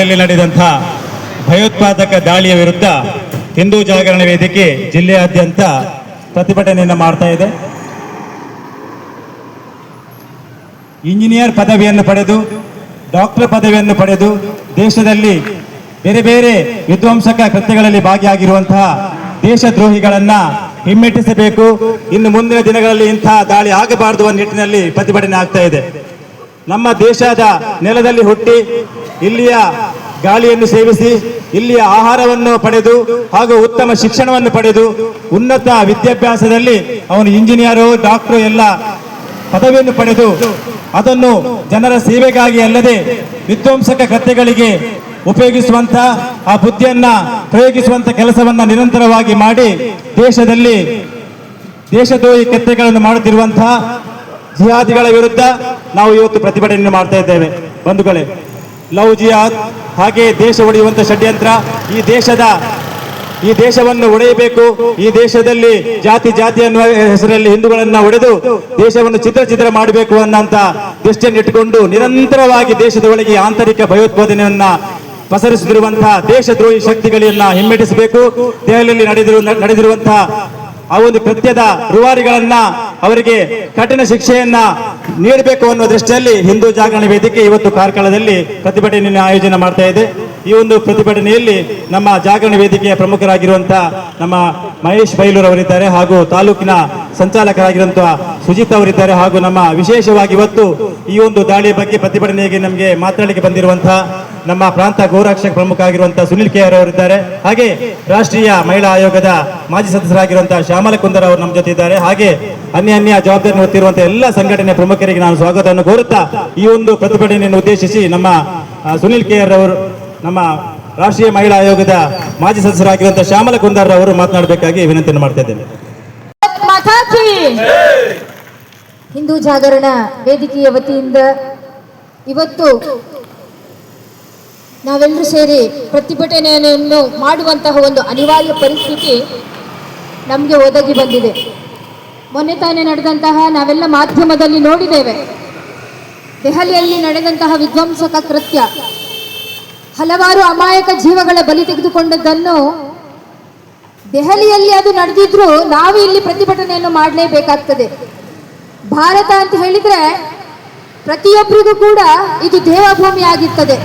ನಡೆದಂಥ ಭಯೋತ್ಪಾದಕ ದಾಳಿಯ ವಿರುದ್ಧ ಹಿಂದೂ ಜಾಗರಣ ವೇದಿಕೆ ಜಿಲ್ಲೆಯಾದ್ಯಂತ ಪ್ರತಿಭಟನೆಯನ್ನು ಮಾಡ್ತಾ ಇದೆ. ಇಂಜಿನಿಯರ್ ಪದವಿಯನ್ನು ಪಡೆದು, ಡಾಕ್ಟರ್ ಪದವಿಯನ್ನು ಪಡೆದು ದೇಶದಲ್ಲಿ ಬೇರೆ ಬೇರೆ ವಿಧ್ವಂಸಕ ಕೃತ್ಯಗಳಲ್ಲಿ ಭಾಗಿಯಾಗಿರುವಂತಹ ದೇಶದ್ರೋಹಿಗಳನ್ನ ಹಿಮ್ಮೆಟ್ಟಿಸಬೇಕು. ಇನ್ನು ಮುಂದಿನ ದಿನಗಳಲ್ಲಿ ಇಂತಹ ದಾಳಿ ಆಗಬಾರದು ನಿಟ್ಟಿನಲ್ಲಿ ಪ್ರತಿಭಟನೆ ಆಗ್ತಾ ಇದೆ. ನಮ್ಮ ದೇಶದ ನೆಲದಲ್ಲಿ ಹುಟ್ಟಿ ಇಲ್ಲಿಯ ಗಾಳಿಯನ್ನು ಸೇವಿಸಿ, ಇಲ್ಲಿಯ ಆಹಾರವನ್ನು ಪಡೆದು ಹಾಗೂ ಉತ್ತಮ ಶಿಕ್ಷಣವನ್ನು ಪಡೆದು ಉನ್ನತ ವಿದ್ಯಾಭ್ಯಾಸದಲ್ಲಿ ಅವನು ಇಂಜಿನಿಯರು, ಡಾಕ್ಟರ್ ಎಲ್ಲ ಪದವಿಯನ್ನು ಪಡೆದು ಅದನ್ನು ಜನರ ಸೇವೆಗಾಗಿ ಅಲ್ಲದೆ ವಿಧ್ವಂಸಕ ಕತ್ತೆಗಳಿಗೆ ಉಪಯೋಗಿಸುವಂತ ಆ ಬುದ್ಧಿಯನ್ನ ಪ್ರಯೋಗಿಸುವಂತ ಕೆಲಸವನ್ನ ನಿರಂತರವಾಗಿ ಮಾಡಿ ದೇಶದಲ್ಲಿ ದೇಶದ್ರೋಹಿ ಕತ್ತೆಗಳನ್ನು ಮಾಡುತ್ತಿರುವಂತಹ ಜಿಹಾದಿಗಳ ವಿರುದ್ಧ ನಾವು ಇವತ್ತು ಪ್ರತಿಭಟನೆ ಮಾಡ್ತಾ ಇದ್ದೇವೆ. ಬಂಧುಗಳೇ, ಲವ್ ಜಿಹಾದ್ ಹಾಗೆ ದೇಶ ಒಡೆಯುವಂತ ಷಡ್ಯಂತ್ರ ಈ ದೇಶದ, ಈ ದೇಶವನ್ನು ಒಡೆಯಬೇಕು, ಈ ದೇಶದಲ್ಲಿ ಜಾತಿ ಜಾತಿ ಅನ್ನುವ ಹೆಸರಲ್ಲಿ ಹಿಂದೂಗಳನ್ನ ಒಡೆದು ದೇಶವನ್ನು ಚಿತ್ರ ಚಿತ್ರ ಮಾಡಬೇಕು ಅನ್ನೋಂತ ದೃಷ್ಟಿಯನ್ನು ಇಟ್ಟುಕೊಂಡು ನಿರಂತರವಾಗಿ ದೇಶದ ಒಳಗೆ ಆಂತರಿಕ ಭಯೋತ್ಪಾದನೆಯನ್ನ ಪಸರಿಸುತ್ತಿರುವಂತಹ ದೇಶದ್ರೋಹಿ ಶಕ್ತಿಗಳನ್ನ ಹಿಮ್ಮೆಟ್ಟಿಸಬೇಕು. ದೆಹಲಿಯಲ್ಲಿ ನಡೆದಿರುವ ನಡೆದಿರುವಂತಹ ಆ ಒಂದು ಕೃತ್ಯದ ರೂವಾರಿಗಳನ್ನ ಅವರಿಗೆ ಕಠಿಣ ಶಿಕ್ಷೆಯನ್ನ ನೀಡಬೇಕು ಅನ್ನೋ ದೃಷ್ಟಿಯಲ್ಲಿ ಹಿಂದೂ ಜಾಗರಣ ವೇದಿಕೆ ಇವತ್ತು ಕಾರ್ಕಳದಲ್ಲಿ ಪ್ರತಿಭಟನೆಯನ್ನು ಆಯೋಜನೆ ಮಾಡ್ತಾ ಇದೆ. ಈ ಒಂದು ಪ್ರತಿಭಟನೆಯಲ್ಲಿ ನಮ್ಮ ಜಾಗರಣ ವೇದಿಕೆಯ ಪ್ರಮುಖರಾಗಿರುವಂತಹ ನಮ್ಮ ಮಹೇಶ್ ಬೈಲೂರ್ ಅವರಿದ್ದಾರೆ ಹಾಗೂ ತಾಲೂಕಿನ ಸಂಚಾಲಕರಾಗಿರುವಂತಹ ಸುಜಿತ್ ಅವರಿದ್ದಾರೆ ಹಾಗೂ ನಮ್ಮ ವಿಶೇಷವಾಗಿ ಇವತ್ತು ಈ ಒಂದು ದಾಳಿಯ ಬಗ್ಗೆ ಪ್ರತಿಭಟನೆಗೆ ನಮಗೆ ಮಾತನಾಡಲಿಕ್ಕೆ ಬಂದಿರುವಂತಹ ನಮ್ಮ ಪ್ರಾಂತ ಗೌರಕ್ಷಕ ಪ್ರಮುಖ ಆಗಿರುವಂತಹ ಸುನಿಲ್ ಕೆ ಆರ್ ಅವರಿದ್ದಾರೆ. ಹಾಗೆ ರಾಷ್ಟ್ರೀಯ ಮಹಿಳಾ ಆಯೋಗದ ಮಾಜಿ ಸದಸ್ಯರಾಗಿರುವಂತಹ ಶ್ಯಾಮಲ ಕುಂದರ್ ಅವರು ನಮ್ಮ ಜೊತೆ ಇದ್ದಾರೆ. ಹಾಗೆ ಅನ್ಯ ಅನ್ಯ ಜವಾಬ್ದಾರಿ ಹೊತ್ತಿರುವಂತಹ ಎಲ್ಲ ಸಂಘಟನೆ ಪ್ರಮುಖರಿಗೆ ನಾನು ಸ್ವಾಗತವನ್ನು ಕೋರುತ್ತಾ ಈ ಒಂದು ಪ್ರತಿಭಟನೆಯನ್ನು ಉದ್ದೇಶಿಸಿ ನಮ್ಮ ಸುನಿಲ್ ಕೆ ಆರ್ ಅವರು ನಮ್ಮ ರಾಷ್ಟ್ರೀಯ ಮಹಿಳಾ ಆಯೋಗದ ಮಾಜಿ ಸದಸ್ಯರಾಗಿರುವಂತಹ ಶ್ಯಾಮಲ ಕುಂದರ್ ಅವರು ಮಾತನಾಡಬೇಕಾಗಿ ವಿನಂತಿಯನ್ನು ಮಾಡ್ತಾ ಇದ್ದೇನೆ. ಹಿಂದೂ ಜಾಗರಣ ವೇದಿಕೆಯ ವತಿಯಿಂದ ಇವತ್ತು ನಾವೆಲ್ಲರೂ ಸೇರಿ ಪ್ರತಿಭಟನೆಯನ್ನು ಮಾಡುವಂತಹ ಒಂದು ಅನಿವಾರ್ಯ ಪರಿಸ್ಥಿತಿ ನಮಗೆ ಒದಗಿ ಬಂದಿದೆ. ಮೊನ್ನೆ ತಾನೇ ನಡೆದಂತಹ ನಾವೆಲ್ಲ ಮಾಧ್ಯಮದಲ್ಲಿ ನೋಡಿದ್ದೇವೆ. ದೆಹಲಿಯಲ್ಲಿ ನಡೆದಂತಹ ವಿಧ್ವಂಸಕ ಕೃತ್ಯ. ಹಲವಾರು ಅಮಾಯಕ ಜೀವಗಳ ಬಲಿ ತೆಗೆದುಕೊಂಡದ್ದನ್ನು ದೆಹಲಿಯಲ್ಲಿ ಅದು ನಡೆದಿದ್ರು ನಾವು ಇಲ್ಲಿ ಪ್ರತಿಭಟನೆಯನ್ನು ಮಾಡಲೇಬೇಕಾಗ್ತದೆ. ಭಾರತ ಅಂತ ಹೇಳಿದ್ರೆ ಪ್ರತಿಯೊಬ್ಬರಿಗೂ ಕೂಡ ಇದು ದೇವಭೂಮಿ ಆಗಿರ್ತದೆ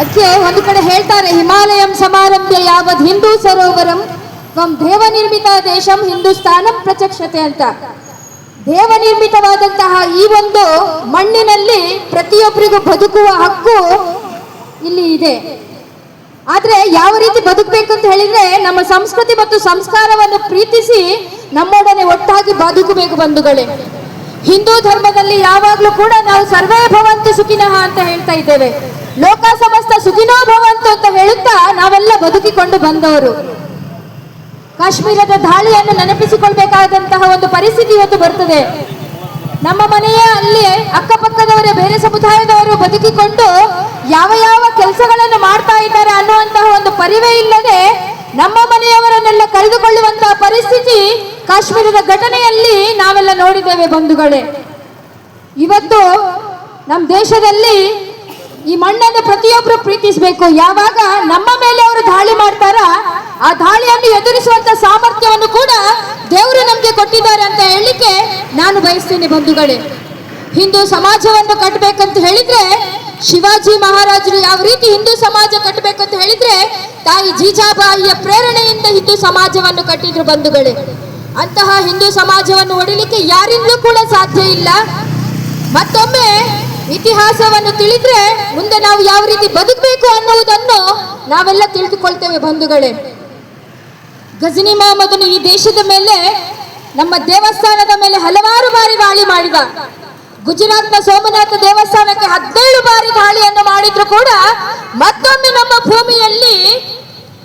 ಅದಕ್ಕೆ ಒಂದು ಕಡೆ ಹೇಳ್ತಾರೆ, ಹಿಮಾಲಯಂ ಸಮಾರಂಭ ಯಾವದ್ ಹಿಂದೂ ಸರೋವರಂ ದೇವ ನಿರ್ಮಿತ ದೇಶಂ ಹಿಂದೂಸ್ತಾನಂ ಪ್ರಚಕ್ಷತೆ ಅಂತ. ದೇವ ನಿರ್ಮಿತವಾದಂತಹ ಈ ಒಂದು ಮಣ್ಣಿನಲ್ಲಿ ಪ್ರತಿಯೊಬ್ಬರಿಗೂ ಬದುಕುವ ಹಕ್ಕು ಇಲ್ಲಿ ಇದೆ. ಆದ್ರೆ ಯಾವ ರೀತಿ ಬದುಕಬೇಕು ಅಂತ ಹೇಳಿದ್ರೆ, ನಮ್ಮ ಸಂಸ್ಕೃತಿ ಮತ್ತು ಸಂಸ್ಕಾರವನ್ನು ಪ್ರೀತಿಸಿ ನಮ್ಮೊಡನೆ ಒಟ್ಟಾಗಿ ಬದುಕಬೇಕು ಬಂಧುಗಳೇ. ಹಿಂದೂ ಧರ್ಮದಲ್ಲಿ ಯಾವಾಗಲೂ ಕೂಡ ನಾವು ಸರ್ವೇ ಭವಂತು ಸುಖಿನಃ ಅಂತ ಹೇಳ್ತಾ ಇದ್ದೇವೆ. ಲೋಕ ಸಮಸ್ತ ಸುಖಿನೋ ಭವಂತು ಅಂತ ಹೇಳುತ್ತಾ ನಾವೆಲ್ಲ ಬದುಕಿಕೊಂಡು ಬಂದವರು. ಕಾಶ್ಮೀರದ ದಾಳಿಯನ್ನು ನೆನಪಿಸಿಕೊಳ್ಬೇಕಾದಂತಹ ಒಂದು ಪರಿಸ್ಥಿತಿ ಇವತ್ತು ಬರ್ತದೆ. ನಮ್ಮ ಮನೆಯ ಅಲ್ಲಿ ಅಕ್ಕಪಕ್ಕದವರೇ, ಬೇರೆ ಸಮುದಾಯದವರು ಬದುಕಿಕೊಂಡು ಯಾವ ಯಾವ ಕೆಲಸಗಳನ್ನು ಮಾಡ್ತಾ ಇದ್ದಾರೆ ಅನ್ನುವಂತಹ ಒಂದು ಪರಿವೇ ಇಲ್ಲದೆ ನಮ್ಮ ಮನೆಯವರನ್ನೆಲ್ಲ ಕರೆದುಕೊಳ್ಳುವಂತಹ ಪರಿಸ್ಥಿತಿ ಕಾಶ್ಮೀರದ ಘಟನೆಯಲ್ಲಿ ನಾವೆಲ್ಲ ನೋಡಿದ್ದೇವೆ ಬಂಧುಗಳೇ. ಇವತ್ತು ನಮ್ಮ ದೇಶದಲ್ಲಿ ಈ ಮಣ್ಣನ್ನು ಪ್ರತಿಯೊಬ್ಬರು ಪ್ರೀತಿಸಬೇಕು. ಯಾವಾಗ ನಮ್ಮ ಮೇಲೆ ಅವರು ದಾಳಿ ಮಾಡ್ತಾರ, ಆ ದಾಳಿಯನ್ನು ಎದುರಿಸುವಂತ ಸಾಮರ್ಥ್ಯವನ್ನು ಕೂಡ ದೇವರು ನಮಗೆ ಕೊಟ್ಟಿದ್ದಾರೆ ಅಂತ ಹೇಳಿಕೆ ನಾನು ಬಯಸ್ತೀನಿ ಬಂಧುಗಳೇ. ಹಿಂದೂ ಸಮಾಜವನ್ನು ಕಟ್ಟಬೇಕಂತ ಹೇಳಿದ್ರೆ, ಶಿವಾಜಿ ಮಹಾರಾಜರು ಯಾವ ರೀತಿ ಹಿಂದೂ ಸಮಾಜ ಕಟ್ಟಬೇಕಂತ ಹೇಳಿದ್ರೆ, ತಾಯಿ ಜೀಜಾಬಾಯಿಯ ಪ್ರೇರಣೆಯಿಂದ ಹಿಂದೂ ಸಮಾಜವನ್ನು ಕಟ್ಟಿದ್ರು ಬಂಧುಗಳೇ. ಅಂತಹ ಹಿಂದೂ ಸಮಾಜವನ್ನು ಒಡಿಲಿಕ್ಕೆ ಯಾರಿಂದಲೂ ಕೂಡ ಸಾಧ್ಯ ಇಲ್ಲ. ಮತ್ತೊಮ್ಮೆ ಇತಿಹಾಸವನ್ನು ತಿಳಿದ್ರೆ ಮುಂದೆ ನಾವು ಯಾವ ರೀತಿ ಬದುಕಬೇಕು ಅನ್ನುವುದನ್ನು ನಾವೆಲ್ಲ ತಿಳಿದುಕೊಳ್ತೇವೆ ಬಂಧುಗಳೇ. ಗಜನಿ ಮಹಮ್ಮದನು ಈ ದೇಶದ ಮೇಲೆ, ನಮ್ಮ ದೇವಸ್ಥಾನದ ಮೇಲೆ ಹಲವಾರು ಬಾರಿ ದಾಳಿ ಮಾಡಿದ. ಗುಜರಾತ್ನ ಸೋಮನಾಥ ದೇವಸ್ಥಾನಕ್ಕೆ ಹದಿನೇಳು ಬಾರಿ ದಾಳಿಯನ್ನು ಮಾಡಿದ್ರು ಕೂಡ ಮತ್ತೊಮ್ಮೆ ನಮ್ಮ ಭೂಮಿಯಲ್ಲಿ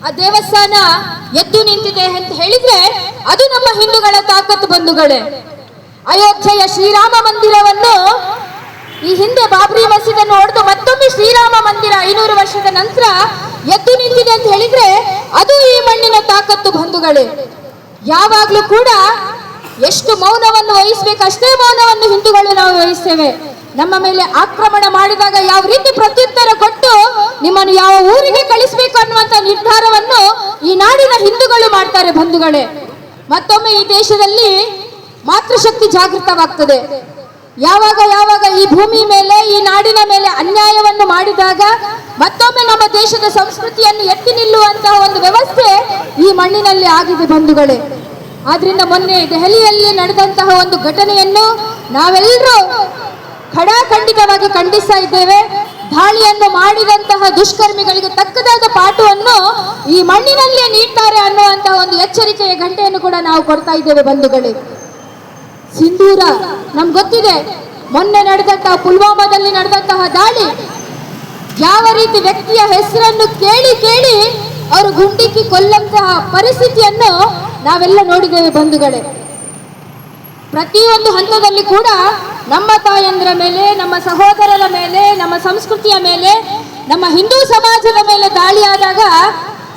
ಆ ದೇವಸ್ಥಾನ ಎದ್ದು ನಿಂತಿದೆ ಅಂತ ಹೇಳಿದ್ರೆ ಅದು ನಮ್ಮ ಹಿಂದೂಗಳ ತಾಕತ್ತು ಬಂಧುಗಳೇ. ಅಯೋಧ್ಯೆಯ ಶ್ರೀರಾಮ ಮಂದಿರವನ್ನು ಈ ಹಿಂದೆ ಬಾಬ್ರಿ ಮಸೀದ್ ನೋಡಿದ ಹೊಡೆದು ಮತ್ತೊಮ್ಮೆ ಶ್ರೀರಾಮ ಮಂದಿರ ಐನೂರು ವರ್ಷದ ನಂತರ ಎದ್ದು ನಿಂತಿದೆ ಅಂತ ಹೇಳಿದ್ರೆ ಅದು ಈ ಮಣ್ಣಿನ ತಾಕತ್ತು ಬಂಧುಗಳೇ. ಯಾವಾಗ್ಲೂ ಕೂಡ ಎಷ್ಟು ಮೌನವನ್ನು ವಹಿಸ್ಬೇಕು ಅಷ್ಟೇ ಮೌನವನ್ನು ಹಿಂದೂಗಳು ನಾವು ವಹಿಸ್ತೇವೆ. ನಮ್ಮ ಮೇಲೆ ಆಕ್ರಮಣ ಮಾಡಿದಾಗ ಯಾವ ರೀತಿ ಪ್ರತ್ಯುತ್ತರ ಕೊಟ್ಟು ನಿಮ್ಮನ್ನು ಯಾವ ಊರಿಗೆ ಕಳಿಸಬೇಕು ಅನ್ನುವಂತ ನಿರ್ಧಾರವನ್ನು ಈ ನಾಡಿನ ಹಿಂದೂಗಳು ಮಾಡ್ತಾರೆ ಬಂಧುಗಳೇ. ಮತ್ತೊಮ್ಮೆ ಈ ದೇಶದಲ್ಲಿ ಮಾತೃಶಕ್ತಿ ಜಾಗೃತವಾಗ್ತದೆ. ಯಾವಾಗ ಯಾವಾಗ ಈ ಭೂಮಿ ಮೇಲೆ, ಈ ನಾಡಿನ ಮೇಲೆ ಅನ್ಯಾಯವನ್ನು ಮಾಡಿದಾಗ ಮತ್ತೊಮ್ಮೆ ನಮ್ಮ ದೇಶದ ಸಂಸ್ಕೃತಿಯನ್ನು ಎತ್ತಿ ನಿಲ್ಲುವಂತಹ ಒಂದು ವ್ಯವಸ್ಥೆ ಈ ಮಣ್ಣಿನಲ್ಲಿ ಆಗಿದೆ ಬಂಧುಗಳೇ. ಆದ್ರಿಂದ ಮೊನ್ನೆ ದೆಹಲಿಯಲ್ಲಿ ನಡೆದಂತಹ ಒಂದು ಘಟನೆಯನ್ನು ನಾವೆಲ್ಲರೂ ಖಡಾಖಂಡಿತವಾಗಿ ಖಂಡಿಸ್ತಾ ಇದ್ದೇವೆ. ದಾಳಿಯನ್ನು ಮಾಡಿದಂತಹ ದುಷ್ಕರ್ಮಿಗಳಿಗೆ ತಕ್ಕದಾದ ಪಾಠವನ್ನು ಈ ಮಣ್ಣಿನಲ್ಲೇ ನೀಡ್ತಾರೆ ಅನ್ನುವಂತಹ ಒಂದು ಎಚ್ಚರಿಕೆಯ ಗಂಟೆಯನ್ನು ಕೂಡ ನಾವು ಕೊಡ್ತಾ ಇದ್ದೇವೆ ಬಂಧುಗಳೇ. ಸಿಂಧೂರ, ನಮ್ಗೆ ಗೊತ್ತಿದೆ, ಮೊನ್ನೆ ನಡೆದಂತಹ ಪುಲ್ವಾಮಾದಲ್ಲಿ ನಡೆದಂತಹ ದಾಳಿ. ಯಾವ ರೀತಿ ವ್ಯಕ್ತಿಯ ಹೆಸರನ್ನು ಕೇಳಿ ಕೇಳಿ ಅವರು ಗುಂಡಿಕ್ಕಿ ಕೊಲ್ಲಂತಹ ಪರಿಸ್ಥಿತಿಯನ್ನು ನಾವೆಲ್ಲ ನೋಡಿದ್ದೇವೆ ಬಂಧುಗಳೇ. ಪ್ರತಿಯೊಂದು ಹಂತದಲ್ಲಿ ಕೂಡ ನಮ್ಮ ತಾಯಂದ್ರ ಮೇಲೆ, ನಮ್ಮ ಸಹೋದರರ ಮೇಲೆ, ನಮ್ಮ ಸಂಸ್ಕೃತಿಯ ಮೇಲೆ, ನಮ್ಮ ಹಿಂದೂ ಸಮಾಜದ ಮೇಲೆ ದಾಳಿಯಾದಾಗ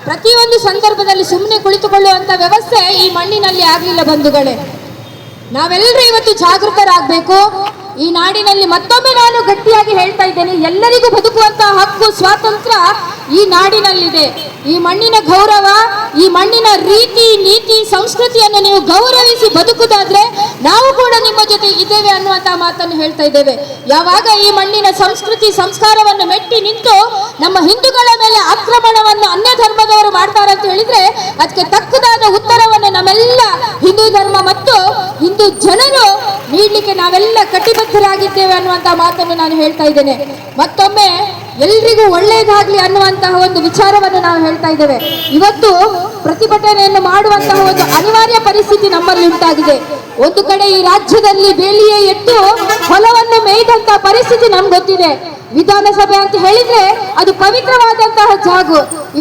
ಪ್ರತಿಯೊಂದು ಸಂದರ್ಭದಲ್ಲಿ ಸುಮ್ಮನೆ ಕುಳಿತುಕೊಳ್ಳುವಂತ ವ್ಯವಸ್ಥೆ ಈ ಮಣ್ಣಿನಲ್ಲಿ ಆಗಲಿಲ್ಲ ಬಂಧುಗಳೇ. ನಾವೆಲ್ಲರೂ ಇವತ್ತು ಜಾಗೃತರಾಗಬೇಕು. ಈ ನಾಡಿನಲ್ಲಿ ಮತ್ತೊಮ್ಮೆ ನಾನು ಗಟ್ಟಿಯಾಗಿ ಹೇಳ್ತಾ ಇದ್ದೇನೆ, ಎಲ್ಲರಿಗೂ ಬದುಕುವಂತಹ ಹಕ್ಕು, ಸ್ವಾತಂತ್ರ್ಯ ಈ ನಾಡಿನಲ್ಲಿದೆ. ಈ ಮಣ್ಣಿನ ಗೌರವ, ಈ ಮಣ್ಣಿನ ರೀತಿ, ನೀತಿ, ಸಂಸ್ಕೃತಿಯನ್ನು ನೀವು ಗೌರವಿಸಿ ಬದುಕುದಾದ್ರೆ ನಾವು ಕೂಡ ನಿಮ್ಮ ಜೊತೆ ಇದ್ದೇವೆ ಅನ್ನುವಂತಹ ಮಾತನ್ನು ಹೇಳ್ತಾ ಇದ್ದೇವೆ. ಯಾವಾಗ ಈ ಮಣ್ಣಿನ ಸಂಸ್ಕೃತಿ, ಸಂಸ್ಕಾರವನ್ನು ಮೆಟ್ಟಿ ನಿಂತು ನಮ್ಮ ಹಿಂದೂಗಳ ಮೇಲೆ ಆಕ್ರಮಣವನ್ನು ಅನ್ಯ ಧರ್ಮದವರು ಮಾಡ್ತಾರೆ ಅಂತ ಹೇಳಿದ್ರೆ ಅದಕ್ಕೆ ತಕ್ಕದಾದ ಉತ್ತರವನ್ನು ನಮ್ಮೆಲ್ಲ ಹಿಂದೂ ಧರ್ಮ ಮತ್ತು ಹಿಂದೂ ಜನರು ನೀಡಲಿಕ್ಕೆ ನಾವೆಲ್ಲ ಕಟಿಬದ್ಧರಾಗಿದ್ದೇವೆ ಅನ್ನುವಂತ ಮಾತನ್ನು ನಾನು ಹೇಳ್ತಾ ಇದ್ದೇನೆ. ಮತ್ತೊಮ್ಮೆ ಎಲ್ರಿಗೂ ಒಳ್ಳೆಯದಾಗ್ಲಿ ಅನ್ನುವಂತಹ ಒಂದು ವಿಚಾರವನ್ನು ನಾವು ಹೇಳ್ತಾ ಇದ್ದೇವೆ. ಇವತ್ತು ಪ್ರತಿಭಟನೆಯನ್ನು ಮಾಡುವಂತಹ ಒಂದು ಅನಿವಾರ್ಯ ಪರಿಸ್ಥಿತಿ ನಮ್ಮಲ್ಲಿ ಉಂಟಾಗಿದೆ. ಒಂದು ಕಡೆ ಈ ರಾಜ್ಯದಲ್ಲಿ ಬೇಲಿಯೇ ಎಟ್ಟು ಹೊಲವನ್ನು ಮೇಯ್ದಂತ ಪರಿಸ್ಥಿತಿ ನಮ್ಗೆ ಗೊತ್ತಿದೆ. ವಿಧಾನಸಭೆ ಅಂತ ಹೇಳಿದ್ರೆ ಅದು ಪವಿತ್ರವಾದಂತಹ ಜಾಗ.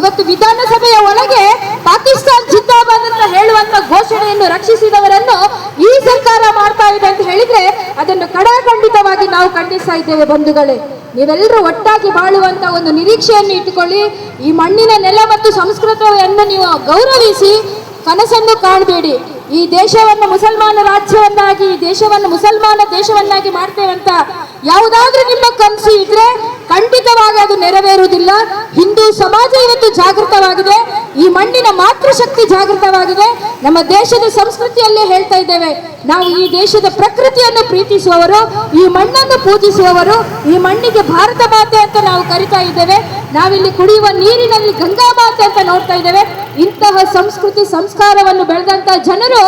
ಇವತ್ತು ವಿಧಾನಸಭೆಯ ಒಳಗೆ ಪಾಕಿಸ್ತಾನ್ ಜಿಂದಾಬಾದ್ ಅಂತ ಹೇಳುವಂತ ಘೋಷಣೆಯನ್ನು ರಕ್ಷಿಸಿದವರನ್ನು ಈ ಸರ್ಕಾರ ಮಾಡ್ತಾ ಇದೆ ಅಂತ ಹೇಳಿದ್ರೆ ಅದನ್ನು ಕಡಾಖಂಡಿತವಾಗಿ ನಾವು ಖಂಡಿಸ್ತಾ ಇದ್ದೇವೆ ಬಂಧುಗಳೇ. ನೀವೆಲ್ಲರೂ ಒಟ್ಟಾಗಿ ಬಾಳುವಂತ ಒಂದು ನಿರೀಕ್ಷೆಯನ್ನು ಇಟ್ಟುಕೊಳ್ಳಿ. ಈ ಮಣ್ಣಿನ ನೆಲ ಮತ್ತು ಸಂಸ್ಕೃತಿಯನ್ನು ನೀವು ಗೌರವಿಸಿ, ಕನಸನ್ನು ಕಾಣಬೇಡಿ. ಈ ದೇಶವನ್ನು ಮುಸಲ್ಮಾನ ರಾಜ್ಯವನ್ನಾಗಿ, ಈ ದೇಶವನ್ನು ಮುಸಲ್ಮಾನ ದೇಶವನ್ನಾಗಿ ಮಾಡ್ತೇವೆ ಅಂತ ಯಾವುದಾದ್ರೂ ನಿಮ್ಮ ಕನಸು ಇದ್ರೆ ಖಂಡಿತವಾಗಿ ಅದು ನೆರವೇರುವುದಿಲ್ಲ. ಹಿಂದೂ ಸಮಾಜ ಇವತ್ತು ಜಾಗೃತವಾಗಿದೆ. ಈ ಮಣ್ಣಿನ ಮಾತೃಶಕ್ತಿ ಜಾಗೃತವಾಗಿದೆ. ನಮ್ಮ ದೇಶದ ಸಂಸ್ಕೃತಿಯಲ್ಲೇ ಹೇಳ್ತಾ ಇದ್ದೇವೆ, ನಾವು ಈ ದೇಶದ ಪ್ರಕೃತಿಯನ್ನು ಪ್ರೀತಿಸುವವರು, ಈ ಮಣ್ಣನ್ನು ಪೂಜಿಸುವವರು, ಈ ಮಣ್ಣಿಗೆ ಭಾರತ ಮಾತೆ ಅಂತ ನಾವು ಕರಿತಾ ಇದ್ದೇವೆ. ನಾವಿಲ್ಲಿ ಕುಡಿಯುವ ನೀರಿನಲ್ಲಿ ಗಂಗಾ ಮಾತೆ ಅಂತ ನೋಡ್ತಾ ಇದ್ದೇವೆ. ಇಂತಹ ಸಂಸ್ಕೃತಿ, ಸಂಸ್ಕಾರವನ್ನು ಬೆಳೆದಂತ ಜನರು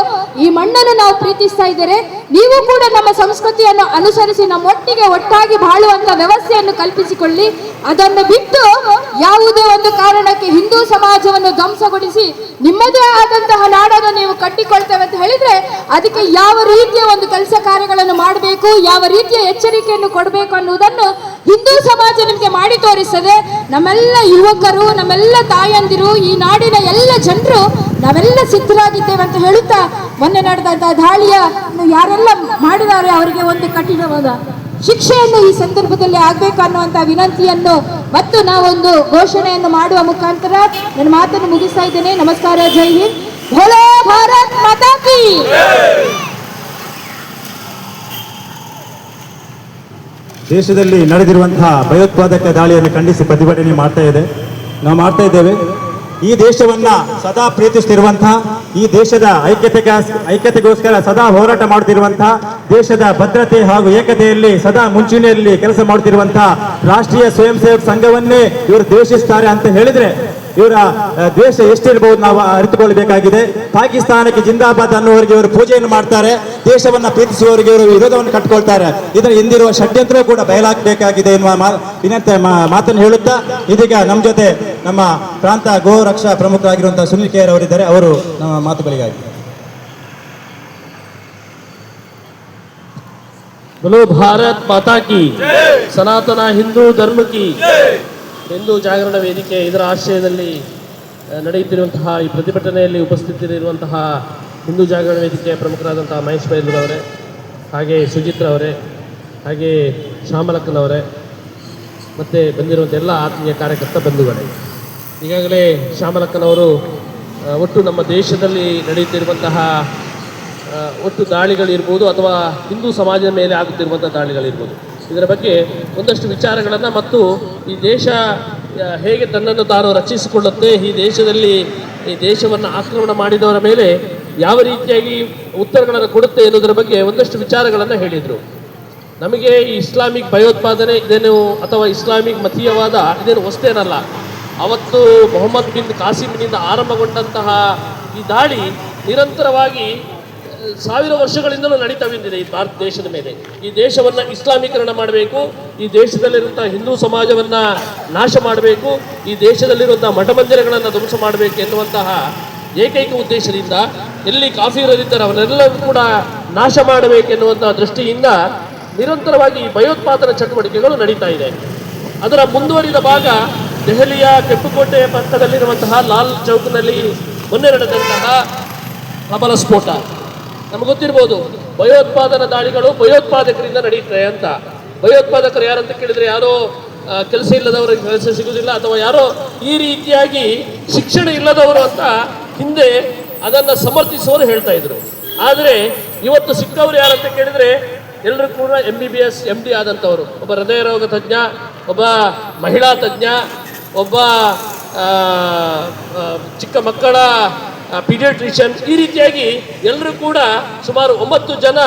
ಈ ಮಣ್ಣನ್ನು ನಾವು ಪ್ರೀತಿಸ್ತಾ ಇದ್ದಾರೆ ನೀವು ಕೂಡ ನಮ್ಮ ಸಂಸ್ಕೃತಿಯನ್ನು ಅನುಸರಿಸಿ ನಮ್ಮೊಟ್ಟಿಗೆ ಒಟ್ಟಾಗಿ ಬಾಳುವಂತ ವ್ಯವಸ್ಥೆಯನ್ನು ಕಲ್ಪಿಸಿಕೊಳ್ಳಿ ಅದನ್ನು ಬಿಟ್ಟು ಯಾವುದೇ ಒಂದು ಕಾರಣಕ್ಕೆ ಹಿಂದೂ ಸಮಾಜವನ್ನು ಧ್ವಂಸಗೊಳಿಸಿ ನಿಮ್ಮದೇ ಆದಂತಹ ನಾಡನ್ನು ನೀವು ಕಟ್ಟಿಕೊಳ್ತೇವೆ ಅಂತ ಹೇಳಿದ್ರೆ ಅದಕ್ಕೆ ಯಾವ ರೀತಿಯ ಒಂದು ಕೆಲಸ ಕಾರ್ಯಗಳನ್ನು ಮಾಡಬೇಕು, ಯಾವ ರೀತಿಯ ಎಚ್ಚರಿಕೆಯನ್ನು ಕೊಡಬೇಕು ಅನ್ನುವುದನ್ನು ಹಿಂದೂ ಸಮಾಜ ನಿಮಗೆ ಮಾಡಿ ತೋರಿಸ್ತದೆ. ನಮ್ಮೆಲ್ಲ ಯುವಕರು, ನಮ್ಮೆಲ್ಲ ತಾಯಂದಿರು, ಈ ನಾಡಿನ ಎಲ್ಲ ಜನರು ನಾವೆಲ್ಲ ಸಿದ್ಧರಾಗಿದ್ದೇವೆ ಅಂತ ಹೇಳುತ್ತಾ, ಮೊನ್ನೆ ನಡೆದಂತಹ ದಾಳಿಯನ್ನು ಯಾರೆಲ್ಲ ಮಾಡಿದ್ದಾರೆ ಅವರಿಗೆ ಒಂದು ಕಠಿಣವಾದ ಶಿಕ್ಷೆಯನ್ನು ಈ ಸಂದರ್ಭದಲ್ಲಿ ಆಗ್ಬೇಕು ಅನ್ನುವಂತ ವಿನಂತಿಯನ್ನು ಮತ್ತು ನಾವೊಂದು ಘೋಷಣೆಯನ್ನು ಮಾಡುವ ಮುಖಾಂತರ ನನ್ನ ಮಾತನ್ನು ಮುಗಿಸ್ತಾ ಇದ್ದೇನೆ. ನಮಸ್ಕಾರ, ಜೈ ಹಿಂದ್. ದೇಶದಲ್ಲಿ ನಡೆದಿರುವಂತಹ ಭಯೋತ್ಪಾದಕ ದಾಳಿಯನ್ನು ಖಂಡಿಸಿ ಪ್ರತಿಭಟನೆ ಮಾಡ್ತಾ ಇದೆ. ನಾವು ಮಾಡ್ತಾ ಇದ್ದೇವೆ. ಈ ದೇಶವನ್ನ ಸದಾ ಪ್ರೀತಿಸ್ತಿರುವಂತಹ ಈ ದೇಶದ ಐಕ್ಯತೆಗೆ ಐಕ್ಯತೆಗೋಸ್ಕರ ಸದಾ ಹೋರಾಟ ಮಾಡುತ್ತಿರುವಂತಹ ದೇಶದ ಭದ್ರತೆ ಹಾಗೂ ಏಕತೆಯಲ್ಲಿ ಸದಾ ಮುಂಚೂಣಿಯಲ್ಲಿ ಕೆಲಸ ಮಾಡುತ್ತಿರುವಂತಹ ರಾಷ್ಟ್ರೀಯ ಸ್ವಯಂ ಸೇವಕ ಸಂಘವನ್ನೇ ಇವರು ದ್ವೇಷಿಸ್ತಾರೆ ಅಂತ ಹೇಳಿದ್ರೆ ಇವರ ದ್ವೇಷ ಎಷ್ಟಿರಬಹುದು ನಾವು ಅರಿತುಕೊಳ್ಳಬೇಕಾಗಿದೆ. ಪಾಕಿಸ್ತಾನಕ್ಕೆ ಜಿಂದಾಬಾದ್ ಅನ್ನುವರಿಗೆ ಇವರು ಪೂಜೆಯನ್ನು ಮಾಡ್ತಾರೆ. ದೇಶವನ್ನ ಪ್ರೀತಿಸುವವರಿಗೆ ಇವರು ವಿರೋಧವನ್ನು ಕಟ್ಕೊಳ್ತಾರೆ ಇದರ ಹಿಂದಿರುವ ಷಡ್ಯಂತ್ರ ಕೂಡ ಬಯಲಾಗಬೇಕಾಗಿದೆ ಎನ್ನುವ ಮಾತನ್ನು ಹೇಳುತ್ತಾ ಇದೀಗ ನಮ್ಮ ಜೊತೆ ನಮ್ಮ ಪ್ರಾಂತ ಗೋ ರಕ್ಷಾ ಪ್ರಮುಖರಾಗಿರುವಂತಹ ಸುನಿಲ್ ಕೇರ್ ಅವರಿದ್ದಾರೆ ಅವರು ನಮ್ಮ ಮಾತುಗಳಿಗಾಗಿ बोलो भारत माता की ಸನಾತನ ಹಿಂದೂ ಧರ್ಮ ಕಿ ಹಿಂದೂ ಜಾಗರಣ ವೇದಿಕೆ ಇದರ ಆಶ್ರಯದಲ್ಲಿ ಆ, ನಡೆಯುತ್ತಿರುವಂತಹ ಈ ಪ್ರತಿಭಟನೆಯಲ್ಲಿ ಉಪಸ್ಥಿತರಿರುವಂತಹ ಹಿಂದೂ ಜಾಗರಣ ವೇದಿಕೆಯ ಪ್ರಮುಖರಾದಂತಹ ಮಹೇಶ್ ಬೈಲೂರವರೇ ಹಾಗೆ ಸುಚಿತ್ರ ಅವರೇ ಹಾಗೆ ಶ್ಯಾಮಲಕ್ಕನವರೇ ಮತ್ತು ಬಂದಿರುವಂಥ ಎಲ್ಲ ಆತ್ಮೀಯ ಕಾರ್ಯಕರ್ತ ಬಂಧುಗಳೇ ಈಗಾಗಲೇ ಶ್ಯಾಮಲಕ್ಕನವರು ಒಟ್ಟು ನಮ್ಮ ದೇಶದಲ್ಲಿ ನಡೆಯುತ್ತಿರುವಂತಹ ಒಟ್ಟು ದಾಳಿಗಳಿರ್ಬೋದು ಅಥವಾ ಹಿಂದೂ ಸಮಾಜದ ಮೇಲೆ ಆಗುತ್ತಿರುವಂಥ ದಾಳಿಗಳಿರ್ಬೋದು. ಇದರ ಬಗ್ಗೆ ಒಂದಷ್ಟು ವಿಚಾರಗಳನ್ನು ಮತ್ತು ಈ ದೇಶ ಹೇಗೆ ತನ್ನನ್ನು ತಾನು ರಕ್ಷಿಸಿಕೊಳ್ಳುತ್ತೆ, ಈ ದೇಶದಲ್ಲಿ ಈ ದೇಶವನ್ನು ಆಕ್ರಮಣ ಮಾಡಿದವರ ಮೇಲೆ ಯಾವ ರೀತಿಯಾಗಿ ಉತ್ತರಗಳನ್ನು ಕೊಡುತ್ತೆ ಎನ್ನುವುದರ ಬಗ್ಗೆ ಒಂದಷ್ಟು ವಿಚಾರಗಳನ್ನು ಹೇಳಿದರು. ನಮಗೆ ಈ ಇಸ್ಲಾಮಿಕ್ ಭಯೋತ್ಪಾದನೆ ಇದೇನು ಅಥವಾ ಇಸ್ಲಾಮಿಕ್ ಮತೀಯವಾದ ಇದೇನು ಹೊಸ್ತೇನಲ್ಲ. ಅವತ್ತು ಮೊಹಮ್ಮದ್ ಬಿನ್ ಕಾಸಿಮ್ನಿಂದ ಆರಂಭಗೊಂಡಂತಹ ಈ ದಾಳಿ ನಿರಂತರವಾಗಿ ಸಾವಿರ ವರ್ಷಗಳಿಂದಲೂ ನಡೀತಾ ಬಂದಿದೆ ಈ ಭಾರತ ದೇಶದ ಮೇಲೆ. ಈ ದೇಶವನ್ನು ಇಸ್ಲಾಮೀಕರಣ ಮಾಡಬೇಕು, ಈ ದೇಶದಲ್ಲಿರುವಂಥ ಹಿಂದೂ ಸಮಾಜವನ್ನು ನಾಶ ಮಾಡಬೇಕು, ಈ ದೇಶದಲ್ಲಿರುವಂಥ ಮಠ ಮಂದಿರಗಳನ್ನು ಧ್ವಂಸ ಮಾಡಬೇಕು ಎನ್ನುವಂತಹ ಏಕೈಕ ಉದ್ದೇಶದಿಂದ ಎಲ್ಲಿ ಕಾಫಿರರಿದ್ದರೆ ಅವರೆಲ್ಲರೂ ಕೂಡ ನಾಶ ಮಾಡಬೇಕೆನ್ನುವಂತಹ ದೃಷ್ಟಿಯಿಂದ ನಿರಂತರವಾಗಿ ಭಯೋತ್ಪಾದನಾ ಚಟುವಟಿಕೆಗಳು ನಡೀತಾ ಇದೆ. ಅದರ ಮುಂದುವರಿದ ಭಾಗ ದೆಹಲಿಯ ಕೆಂಪುಕೋಟೆಯ ಪಕ್ಕದಲ್ಲಿರುವಂತಹ ಲಾಲ್ ಚೌಕ್ನಲ್ಲಿ ಮೊನ್ನೆ ನಡೆದಂತಹ ಪ್ರಬಲ ಸ್ಫೋಟ. ನಮಗೆ ಗೊತ್ತಿರ್ಬೋದು, ಭಯೋತ್ಪಾದನಾ ದಾಳಿಗಳು ಭಯೋತ್ಪಾದಕರಿಂದ ನಡೆಯುತ್ತೆ ಅಂತ. ಭಯೋತ್ಪಾದಕರು ಯಾರಂತ ಕೇಳಿದ್ರೆ ಯಾರೋ ಕೆಲಸ ಇಲ್ಲದವರಿಗೆ ಕೆಲಸ ಸಿಗುವುದಿಲ್ಲ ಅಥವಾ ಯಾರೋ ಈ ರೀತಿಯಾಗಿ ಶಿಕ್ಷಣ ಇಲ್ಲದವರು ಅಂತ ಹಿಂದೆ ಅದನ್ನು ಸಮರ್ಥಿಸುವವರು ಹೇಳ್ತಾ ಇದ್ರು. ಆದರೆ ಇವತ್ತು ಸಿಕ್ಕವರು ಯಾರಂತ ಕೇಳಿದ್ರೆ ಎಲ್ಲರೂ ಕೂಡ M B B S M D ಆದಂಥವರು. ಒಬ್ಬ ಹೃದಯ ರೋಗ ತಜ್ಞ, ಒಬ್ಬ ಮಹಿಳಾ ತಜ್ಞ ಒಬ್ಬ ಚಿಕ್ಕ ಮಕ್ಕಳ ಪೀಡಿಯಾಟ್ರಿಷಿಯನ್ ಈ ರೀತಿಯಾಗಿ ಎಲ್ಲರೂ ಕೂಡ ಸುಮಾರು ಒಂಬತ್ತು ಜನ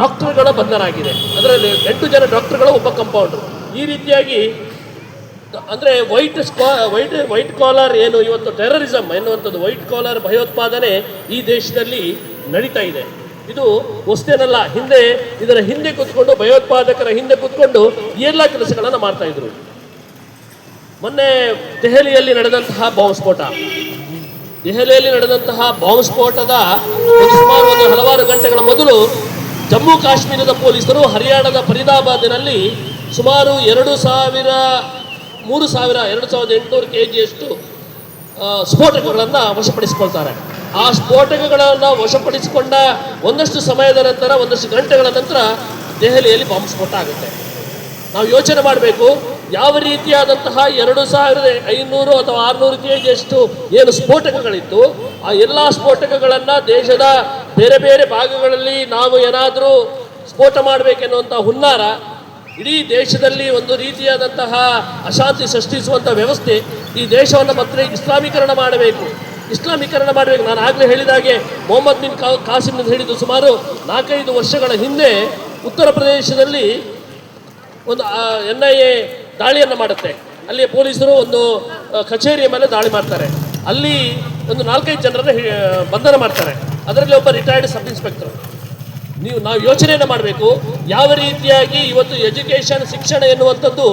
ಡಾಕ್ಟರ್ಗಳ ಬಂಧನಾಗಿದೆ. ಅದರಲ್ಲಿ ಎಂಟು ಜನ ಡಾಕ್ಟರ್ಗಳ ಒಬ್ಬ ಕಂಪೌಂಡರ್ ಈ ರೀತಿಯಾಗಿ ಅಂದರೆ ವೈಟ್ ಸ್ಕಾ, ವೈಟ್ ವೈಟ್ ಕಾಲರ್ ಏನು ಇವತ್ತು ಟೆರರಿಸಮ್ ಎನ್ನುವಂಥದ್ದು ವೈಟ್ ಕಾಲರ್ ಭಯೋತ್ಪಾದನೆ ಈ ದೇಶದಲ್ಲಿ ನಡೀತಾ ಇದೆ. ಇದು ಹೊಸ್ತೇನಲ್ಲ, ಹಿಂದೆ ಇದರ ಹಿಂದೆ ಕೂತ್ಕೊಂಡು ಭಯೋತ್ಪಾದಕರ ಹಿಂದೆ ಕೂತ್ಕೊಂಡು ಎಲ್ಲ ಕೆಲಸಗಳನ್ನು ಮಾಡ್ತಾ ಇದ್ರು. ಮೊನ್ನೆ ದೆಹಲಿಯಲ್ಲಿ ನಡೆದಂತಹ ಬಾಂಬ್ ಸ್ಫೋಟ ದೆಹಲಿಯಲ್ಲಿ ನಡೆದಂತಹ ಬಾಂಬ್ ಸ್ಫೋಟದ ಸುಮಾರು ಒಂದು ಹಲವಾರು ಗಂಟೆಗಳ ಮೊದಲು ಜಮ್ಮು ಕಾಶ್ಮೀರದ ಪೊಲೀಸರು ಹರಿಯಾಣದ ಫರೀದಾಬಾದಿನಲ್ಲಿ ಸುಮಾರು ಎರಡು ಸಾವಿರ, ಮೂರು ಸಾವಿರ, ಎರಡು ಸಾವಿರದ ಎಂಟುನೂರು ಕೆ ಜಿಯಷ್ಟು ಸ್ಫೋಟಕಗಳನ್ನು ವಶಪಡಿಸಿಕೊಳ್ತಾರೆ. ಆ ಸ್ಫೋಟಕಗಳನ್ನು ವಶಪಡಿಸಿಕೊಂಡ ಒಂದಷ್ಟು ಸಮಯದ ನಂತರ, ಒಂದಷ್ಟು ಗಂಟೆಗಳ ನಂತರ ದೆಹಲಿಯಲ್ಲಿ ಬಾಂಬ್ ಸ್ಫೋಟ ಆಗುತ್ತೆ. ನಾವು ಯೋಚನೆ ಮಾಡಬೇಕು ಯಾವ ರೀತಿಯಾದಂತಹ ಎರಡು ಸಾವಿರದ ಐನೂರು ಅಥವಾ ಆರುನೂರು ಕೆ ಜಿಯಷ್ಟು ಏನು ಸ್ಫೋಟಕಗಳಿತ್ತು, ಆ ಎಲ್ಲ ಸ್ಫೋಟಕಗಳನ್ನು ದೇಶದ ಬೇರೆ ಬೇರೆ ಭಾಗಗಳಲ್ಲಿ ನಾವು ಏನಾದರೂ ಸ್ಫೋಟ ಮಾಡಬೇಕೆನ್ನುವಂಥ ಹುನ್ನಾರ, ಇಡೀ ದೇಶದಲ್ಲಿ ಒಂದು ರೀತಿಯಾದಂತಹ ಅಶಾಂತಿ ಸೃಷ್ಟಿಸುವಂಥ ವ್ಯವಸ್ಥೆ ಈ ದೇಶವನ್ನು ಮತ್ತೆ ಇಸ್ಲಾಮೀಕರಣ ಮಾಡಬೇಕು. ಇಸ್ಲಾಮೀಕರಣ ಮಾಡಬೇಕು. ನಾನು ಆಗಲೇ ಹೇಳಿದಾಗೆ ಮೊಹಮ್ಮದ್ ಬಿನ್ ಕಾ ಕಾಸಿಮ್ ಹೇಳಿದ್ದು ಸುಮಾರು ನಾಲ್ಕೈದು ವರ್ಷಗಳ ಹಿಂದೆ ಉತ್ತರ ಪ್ರದೇಶದಲ್ಲಿ ಒಂದು ಎನ್ ಐ ಎ ದಾಳಿಯನ್ನು ಮಾಡುತ್ತೆ. ಅಲ್ಲಿ ಪೊಲೀಸರು ಒಂದು ಕಚೇರಿಯ ಮೇಲೆ ದಾಳಿ ಮಾಡ್ತಾರೆ. ಅಲ್ಲಿ ಒಂದು ನಾಲ್ಕೈದು ಜನರನ್ನು ಬಂಧನ ಮಾಡ್ತಾರೆ. ಅದರಲ್ಲಿ ಒಬ್ಬ ರಿಟೈರ್ಡ್ ಸಬ್ ಇನ್ಸ್ಪೆಕ್ಟರ್ ನೀವು, ನಾವು ಯೋಚನೆಯನ್ನು ಮಾಡಬೇಕು, ಯಾವ ರೀತಿಯಾಗಿ ಇವತ್ತು ಎಜುಕೇಷನ್, ಶಿಕ್ಷಣ ಎನ್ನುವಂಥದ್ದು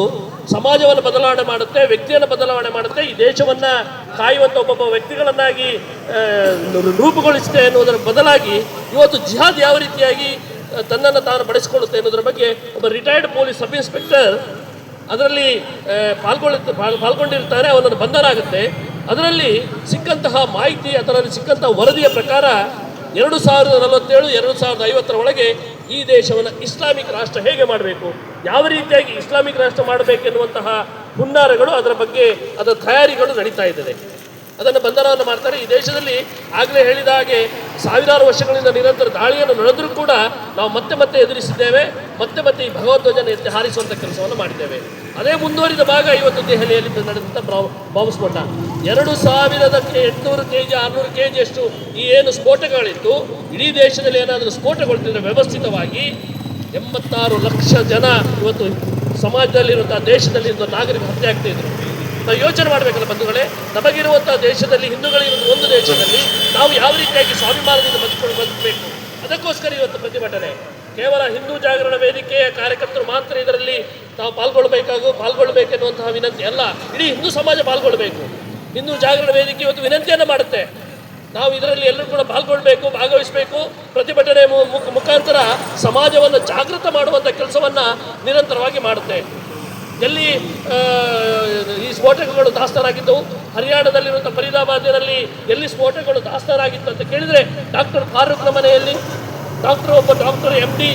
ಸಮಾಜವನ್ನು ಬದಲಾವಣೆ ಮಾಡುತ್ತೆ, ವ್ಯಕ್ತಿಯನ್ನು ಬದಲಾವಣೆ ಮಾಡುತ್ತೆ, ಈ ದೇಶವನ್ನು ಕಾಯುವಂಥ ಒಬ್ಬೊಬ್ಬ ವ್ಯಕ್ತಿಗಳನ್ನಾಗಿ ರೂಪುಗೊಳಿಸುತ್ತೆ ಎನ್ನುವುದರ ಬದಲಾಗಿ ಇವತ್ತು ಜಿಹಾದ್ ಯಾವ ರೀತಿಯಾಗಿ ತನ್ನನ್ನು ತಾನು ಬಡಿಸಿಕೊಳ್ಳುತ್ತೆ ಎನ್ನುವುದರ ಬಗ್ಗೆ ಒಬ್ಬ ರಿಟೈರ್ಡ್ ಪೊಲೀಸ್ ಸಬ್ ಇನ್ಸ್ಪೆಕ್ಟರ್ ಅದರಲ್ಲಿ ಪಾಲ್ಗೊಳ್ಳುತ್ತ ಪಾಲ್- ಪಾಲ್ಗೊಂಡಿರ್ತಾರೆ, ಅವನನ್ನು ಬಂಧನ ಆಗುತ್ತೆ ಅದರಲ್ಲಿ ಸಿಕ್ಕಂತಹ ಮಾಹಿತಿ ಅದರಲ್ಲಿ ಸಿಕ್ಕಂತಹ ವರದಿಯ ಪ್ರಕಾರ ಎರಡು ಸಾವಿರದ ನಲವತ್ತೇಳು, ಎರಡು ಸಾವಿರದ ಐವತ್ತರ ಒಳಗೆ ಈ ದೇಶವನ್ನು ಇಸ್ಲಾಮಿಕ್ ರಾಷ್ಟ್ರ ಹೇಗೆ ಮಾಡಬೇಕು? ಯಾವ ರೀತಿಯಾಗಿ ಇಸ್ಲಾಮಿಕ್ ರಾಷ್ಟ್ರ ಮಾಡಬೇಕೆನ್ನುವಂತಹ ಹುನ್ನಾರಗಳು ಅದರ ಬಗ್ಗೆ, ಅದರ ತಯಾರಿಗಳು ನಡೀತಾ ಇದ್ದಾರೆ ಅದನ್ನು ಬಂಧನವನ್ನು ಮಾಡ್ತಾರೆ. ಈ ದೇಶದಲ್ಲಿ ಆಗಲೇ ಹೇಳಿದ ಹಾಗೆ ಸಾವಿರಾರು ವರ್ಷಗಳಿಂದ ನಿರಂತರ ದಾಳಿಯನ್ನು ನಡೆದರೂ ಕೂಡ ನಾವು ಮತ್ತೆ ಮತ್ತೆ ಎದುರಿಸಿದ್ದೇವೆ, ಮತ್ತೆ ಮತ್ತೆ ಈ ಭಗವಧ್ವಜನ ಎತ್ತಿ ಹಾರಿಸುವಂಥ ಕೆಲಸವನ್ನು ಮಾಡಿದ್ದೇವೆ. ಅದೇ ಮುಂದುವರಿದ ಭಾಗ ಇವತ್ತು ದೆಹಲಿಯಲ್ಲಿ ನಡೆದಂಥ ಬಾಂಬ್ ಸ್ಫೋಟ ಎರಡು ಸಾವಿರದ ಎಂಟುನೂರು ಕೆ ಜಿ ಆರುನೂರು ಕೆ ಜಿಯಷ್ಟು ಈ ಏನು ಸ್ಫೋಟಗಳಿತ್ತು, ಇಡೀ ದೇಶದಲ್ಲಿ ಏನಾದರೂ ಸ್ಫೋಟಗೊಳ್ತಿದ್ರೆ ವ್ಯವಸ್ಥಿತವಾಗಿ ಎಂಬತ್ತಾರು ಲಕ್ಷ ಜನ ಇವತ್ತು ಸಮಾಜದಲ್ಲಿರುವಂಥ ದೇಶದಲ್ಲಿ ನಾಗರಿಕ ಹತ್ಯೆ ಆಗ್ತಾ ಇದ್ರು. ನಾವು ಯೋಚನೆ ಮಾಡಬೇಕಲ್ಲ ಬಂಧುಗಳೇ? ನಮಗಿರುವಂಥ ದೇಶದಲ್ಲಿ ಹಿಂದೂಗಳಿರುವ ಒಂದು ದೇಶದಲ್ಲಿ, ನಾವು ಯಾವ ರೀತಿಯಾಗಿ ಸ್ವಾಭಿಮಾನದಿಂದ ಬದುಕೊಂಡು ಬದುಕಬೇಕು? ಅದಕ್ಕೋಸ್ಕರ ಇವತ್ತು ಪ್ರತಿಭಟನೆ. ಕೇವಲ ಹಿಂದೂ ಜಾಗರಣ ವೇದಿಕೆಯ ಕಾರ್ಯಕರ್ತರು ಮಾತ್ರ ಇದರಲ್ಲಿ ತಾವು ಪಾಲ್ಗೊಳ್ಬೇಕಾಗು ಪಾಲ್ಗೊಳ್ಬೇಕೆನ್ನುವಂತಹ ವಿನಂತಿ ಅಲ್ಲ. ಇಡೀ ಹಿಂದೂ ಸಮಾಜ ಪಾಲ್ಗೊಳ್ಬೇಕು. ಹಿಂದೂ ಜಾಗರಣ ವೇದಿಕೆ ಇವತ್ತು ವಿನಂತಿಯನ್ನು ಮಾಡುತ್ತೆ. ನಾವು ಇದರಲ್ಲಿ ಎಲ್ಲರೂ ಕೂಡ ಪಾಲ್ಗೊಳ್ಬೇಕು, ಭಾಗವಹಿಸಬೇಕು. ಪ್ರತಿಭಟನೆ ಮುಖಾಂತರ ಸಮಾಜವನ್ನು ಜಾಗೃತ ಮಾಡುವಂಥ ಕೆಲಸವನ್ನು ನಿರಂತರವಾಗಿ ಮಾಡುತ್ತೆ. ಎಲ್ಲಿ ಈ ಸ್ಫೋಟಕಗಳು ದಾಸ್ತರಾಗಿದ್ದವು. ಹರಿಯಾಣದಲ್ಲಿರುವಂಥ ಫರೀದಾಬಾದಿನಲ್ಲಿ ಎಲ್ಲಿ ಸ್ಫೋಟಕಗಳು ದಾಸ್ತರಾಗಿತ್ತು ಅಂತ ಕೇಳಿದರೆ ಡಾಕ್ಟರ್ ಫಾರೂಕ್ನ ಮನೆಯಲ್ಲಿ. ಡಾಕ್ಟರ್ ಒಬ್ಬ ಡಾಕ್ಟರ್ ಎಂ ಡಿ.